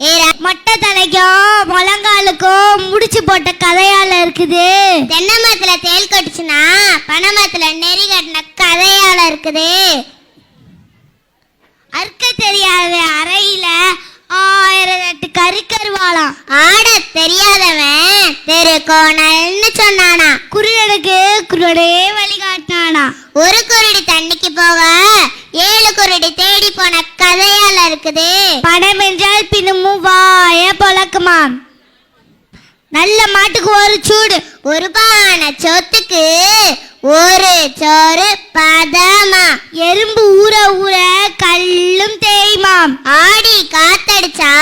மொட்டை தலைக்கும் முழங்காலுக்கும் முடிச்சு போட்ட கதையால இருக்குது. தென்னை மரத்துல தேல் கட்டுச்சுன்னா பனை மரத்துல நெறி கட்டின கதையால இருக்குது. அறுக்க தெரியாத அறையில ஆயிரம் எட்டு கருக்கருவாளாம் ஆட தெரியாதவன் தெரு கோணல்னு சொன்னானா. குருடனுக்கு குருடே வழிகாட்டினானா. ஒரு குருடி தண்ணிக்கு போக ஏழு குருடி தேடி போன இருக்குது பணம் என்றால் பின்னமும் வாய பொழக்குமாம். நல்ல மாட்டுக்கு ஒரு சூடு ஒரு பானை சொத்துக்கு ஒரு சோறு பதமா. எறும்பு ஊற ஊற கல்லும் தேய்மாம். ஆடி காத்தடிச்சா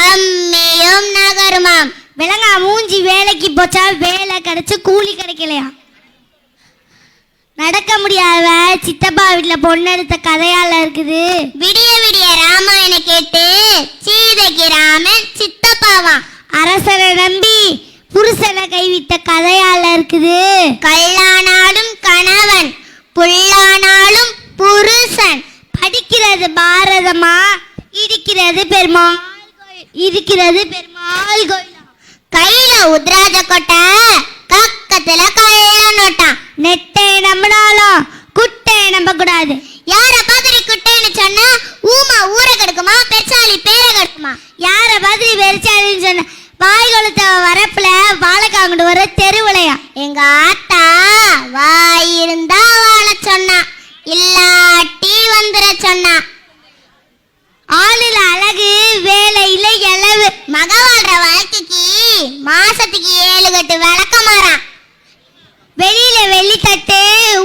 அம்மையும் நகருமாம். விலங்கா மூஞ்சி வேலைக்கு போச்சா வேலை கிடைச்சு கூலி கிடைக்கலையா? நடக்க முடியாத சித்தப்பா வீட்டுல பொண்ணு எடுத்த கதையால இருக்குது. விடிய விடிய ராமாயணம் கேட்டு சீதைக்கு ராமன் சித்தப்பாவான் அரசனை நம்பி புருஷனை கைவிட்ட கதையால இருக்குது. கல்லானாலும் கணவன் புல்லானாலும் புருஷன். படிக்கிறது பாரதமா? இடிக்கிறது பெருமாள். இருக்கிறது பெருமாள் கூடாது யார பாதிரி குட்டைன்னு சொன்னா ஊமா ஊரை கெடுக்குமா பெருசாலி பேர கெடுக்குமா? யார மாதிரி பெருசாளின்னு சொன்ன வாய் கொளுத்த வரப்புல வாழைக்காங்கண்டு வர தெருவிளையா எங்க ஆத்தா வாய் இருந்தா வாழ சொன்னா இல்லாட்டி வந்துட சொன்னா. ஆளுல அழகு வேலையில இளவு மக வாழ்ற வாழ்க்கைக்கு மாசத்துக்கு ஏழு கட்டு விளக்க மாறான் வெளியில வெள்ளித்தட்டு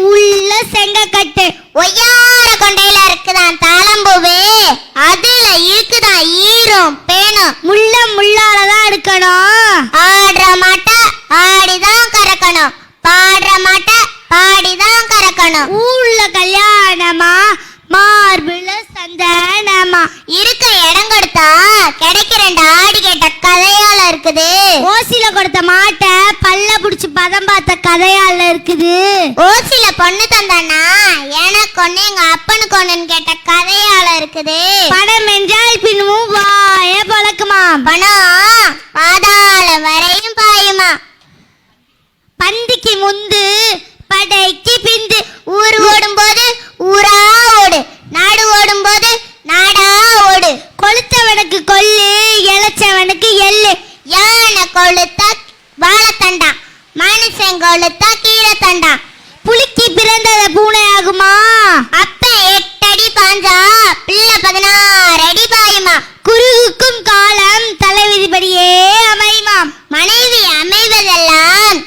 உள்ள செங்கக்கட்டு. ஒய்யார கொண்டையில இருக்குதான் தாளம்பூவே அதுல இருக்குதான் ஈரம் பேனும். முள்ள முள்ளாலதான் இருக்கணும். எடுக்கணும் மாட்டை பல்ல புடிச்சு பதம் பார்த்த கதையால இருக்குது. ஓசில பொண்ணு தந்தானா? எனக்கு ஒண்ணு எங்க அப்பனுக்கு ஒண்ணுன்னு கேட்ட கதையால இருக்குது. பணம் என்றால் பின்னும் வாய பழக்குமாம் பணம் பாதாள வரையும் பாயுமா? பந்திக்கு முந்து படைக்கு பிந்து ஊர் ஓடும்போது ஊரா ஓடு. மனுஷன் கொளுத்தா கீழே தண்டா. புலிக்கு பிறந்தத பூனை ஆகுமா அப்ப எட்டடி பாஞ்சா பிள்ளை பதினாறு அடி பாயுமா. குருவுக்கும் காலம் தலைவிதிபடியே அமையுமாம். மனைவி அமைவதெல்லாம்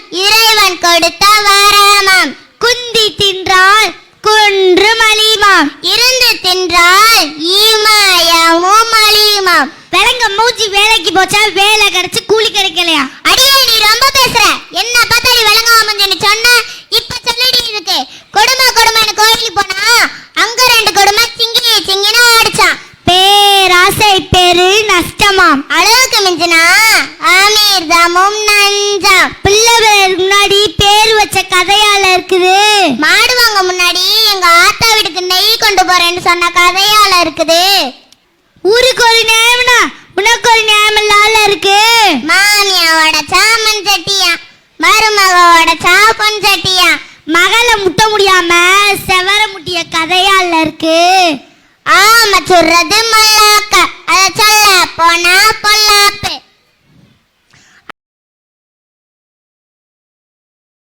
உனக்கு ஒரு நியமலால இருக்கு. மாமியாவோட சாமன் சட்டியா? மருமகவோட சாப்பன் சட்டியா? மகளை முட்ட முடியாம செவர முட்டிய கதையால இருக்கு. ஆம சுடுறது மல்லாக்க.